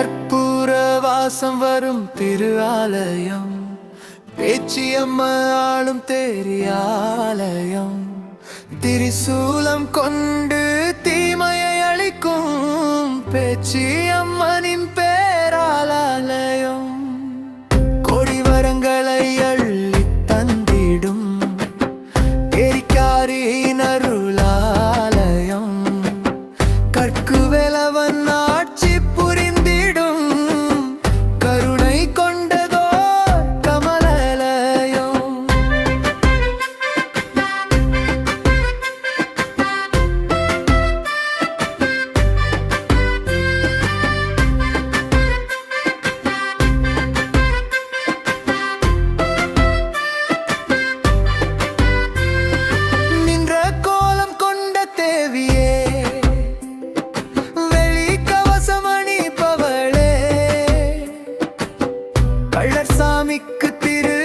கற்பூர வாசம் வரும் திரு ஆலயம் பேச்சியம்ம ஆளும் தேரியாலயம். திரிசூலம் கொண்டு தீமையை அளிக்கும் பேச்சியம்மனின் பேராலயம். கொடி வரங்களை அள்ளி தந்திடும் எரிக்காரின் அருளாலயம். கற்கு வேலவன் திக்கு திரு